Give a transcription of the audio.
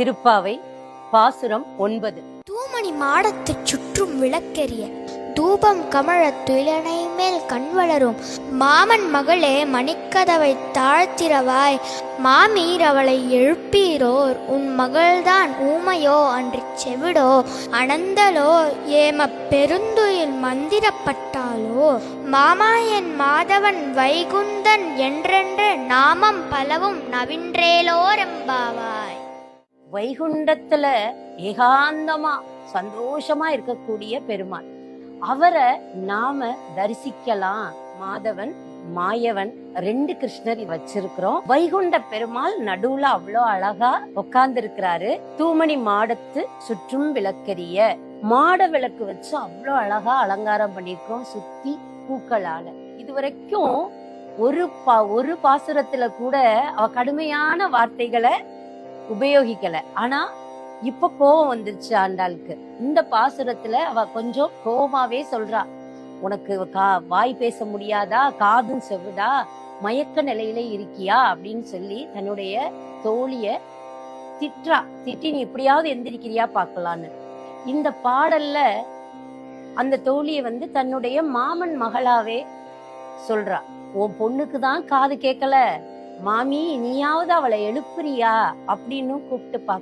திருப்பாவை பாசுரம் ஒன்பது. தூமணி மாடத்து சுற்றும் விளக்கெரிய தூபம் கமழ துயிலனை மேல் கண் வளரும். மாமன் மகளே மணிக்கதவை தாழ்த்திரவாய் மாமீர் அவளை எழுப்பீரோர். உன் மகள்தான் ஊமையோ அன்று செவிடோ அனந்தலோ ஏம பெருந்துயில் மந்திரப்பட்டாலோ. மாமா என் மாதவன் வைகுந்தன் என்றென்று நாமம் பலவும் நவின்றேலோரெம்பாவாய் வைகுண்டத்துல ஏகாந்தமா சந்தோஷமா இருக்கக்கூடிய பெருமாள். அவரை நாம தரிசிக்கலாம். மாதவன் மாயவன் ரெண்டு கிருஷ்ணர் வச்சிருக்கிறோம். வைகுண்ட பெருமாள் நடுவுல அவ்வளோ அழகா உட்கார்ந்து இருக்கிறாரு தூமணி மாடத்து சுற்றும் விளக்கரிய. மாட விளக்கு வச்சு அவ்வளோ அழகா அலங்காரம் பண்ணிருக்கோம் சுத்தி பூக்களால. இது வரைக்கும் ஒரு பா ஒரு பாசுரத்துல கூட அவ கடுமையான வார்த்தைகளை உபயோகிக்கல. ஆனா இப்ப கோவம் வந்துருச்சு ஆண்டாளுக்கு. இந்த பாசுரத்துல அவ கொஞ்சம் கோபமாவே சொல்றா. உனக்கு கா வாய் பேச முடியாதா? காதும் செவிடா மயக்க நிலையில இருக்கியா? அப்படின்னு சொல்லி தன்னுடைய தோழிய திட்டுறா. திட்டி நீ எப்படியாவது எந்திரிக்கிறியா பார்க்கலான்னு. இந்த பாடல்ல அந்த தோழிய வந்து தன்னுடைய மாமன் மகளாவே சொல்றா. உன் பொண்ணுக்கு தான் காது கேட்கல மாமி நீயாவது அவளை எழுப்புறியா? அப்படின்னு கூப்பிட்டு பா